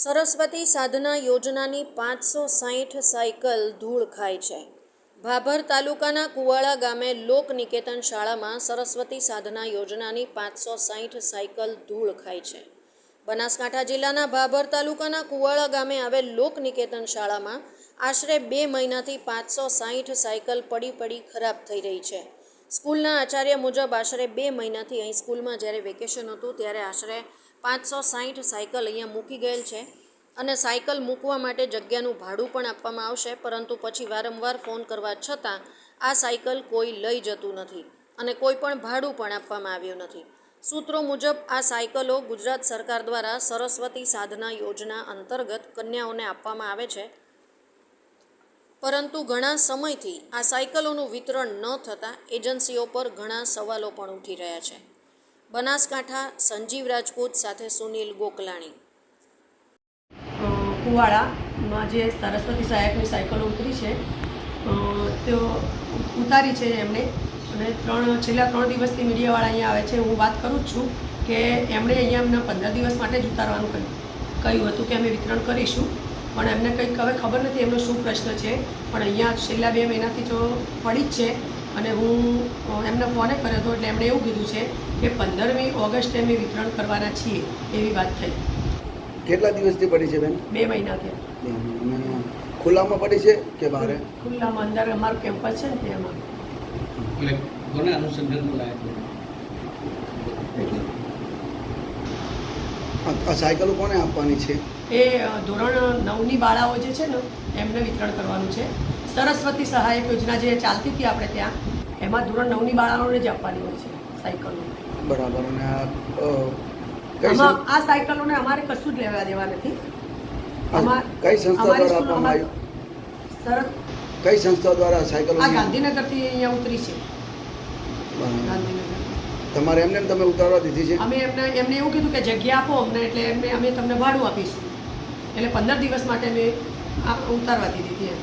સરસ્વતી સાધના યોજનાની પાંચસો સાહીઠ સાયકલ ધૂળ ખાય છે. ભાભર તાલુકાના કુવાળા ગામે લોક નિકેતન શાળામાં સરસ્વતી સાધના યોજનાની પાંચસો સાહીઠ સાયકલ ધૂળ ખાય છે. બનાસકાંઠા જિલ્લાના ભાભર તાલુકાના કુવાળા ગામે આવેલ લોક નિકેતન શાળામાં આશરે બે મહિનાથી પાંચસો સાહીઠ સાયકલ પડી પડી ખરાબ થઈ રહી છે. સ્કૂલના આચાર્ય મુજબ આશરે બે મહિનાથી અહીં સ્કૂલમાં જ્યારે વેકેશન હતું ત્યારે આશરે પાંચસો સાહીઠ સાયકલ અહીંયા મૂકી ગયેલ છે. અને સાયકલ મૂકવા માટે જગ્યાનું ભાડું પણ આપવામાં આવશે, પરંતુ પછી વારંવાર ફોન કરવા છતાં આ સાયકલ કોઈ લઈ જતું નથી અને કોઈ પણ ભાડું પણ આપવામાં આવ્યું નથી. સૂત્રો મુજબ, આ સાયકલો ગુજરાત સરકાર દ્વારા સરસ્વતી સાધના યોજના અંતર્ગત કન્યાઓને આપવામાં આવે છે. પરંતુ ઘણા સમયથી આ સાયકલોનું વિતરણ ન થતાં એજન્સીઓ પર ઘણા સવાલો પણ ઉઠી રહ્યા છે. બનાસકાંઠા સંજીવ રાજપૂત સાથે સુનિલ ગોકલાણી. કુવાડામાં જે સરસ્વતી સહાયકની સાયકલો ઉતરી છે તેઓ ઉતારી છે એમણે. અને ત્રણ, છેલ્લા ત્રણ દિવસથી મીડિયાવાળા અહીંયા આવે છે. હું વાત કરું જ છું કે એમણે અહીંયા અમને પંદર દિવસ માટે જ ઉતારવાનું કહ્યું. કહ્યું હતું કે અમે વિતરણ કરીશું, પણ એમને કંઈક હવે ખબર નથી એમનો શું પ્રશ્ન છે. પણ અહીંયા છેલ્લા બે મહિનાથી જો પડી જ છે. અને હું એમને ફોને કર્યો હતો એટલે એમણે એવું કીધું છે કે પંદરમી ઓગસ્ટે અમે વિતરણ કરવાના છીએ એવી વાત થઈ. કેટલા દિવસથી પડી છે બેન? બે મહિના. થયા ખુલ્લામાં પડી છે કે બહાર ખુલ્લામાં અંદર અમારું કેમ્પસ છે ને એમાં એટલે કોને આ સાયકલો કોને આપવાની છે? એ ધોરણ નવની બાળાઓ જે છે ને એમને વિતરણ કરવાનું છે. સરસ્વતી સહાયક યોજના જે ચાલતી હતી આપણે ત્યાં એમાં ધોરણ નવની બાળાઓને જ આપવાની હોય છે સાયકલો. બરાબર. અને આ કઈ આમાં સં- આ સાયકલોને અમારે કશું જ લેવા દેવા નથી. કઈ સંસ્થા દ્વારા આપવામાં કઈ સંસ્થા દ્વારા આ આ ગાંધીનગરથી અહીંયા ઉતરી છે. ગાંધીનગર. તમારે એમને તમે ઉતારવા દીધી છે? અમે એમને એમને એવું કીધું કે જગ્યા આપો અમને એટલે એમને અમે તમને ભાડું આપીશું. એટલે પંદર દિવસ માટે અમે ઉતારવા દીધી હતી એમ.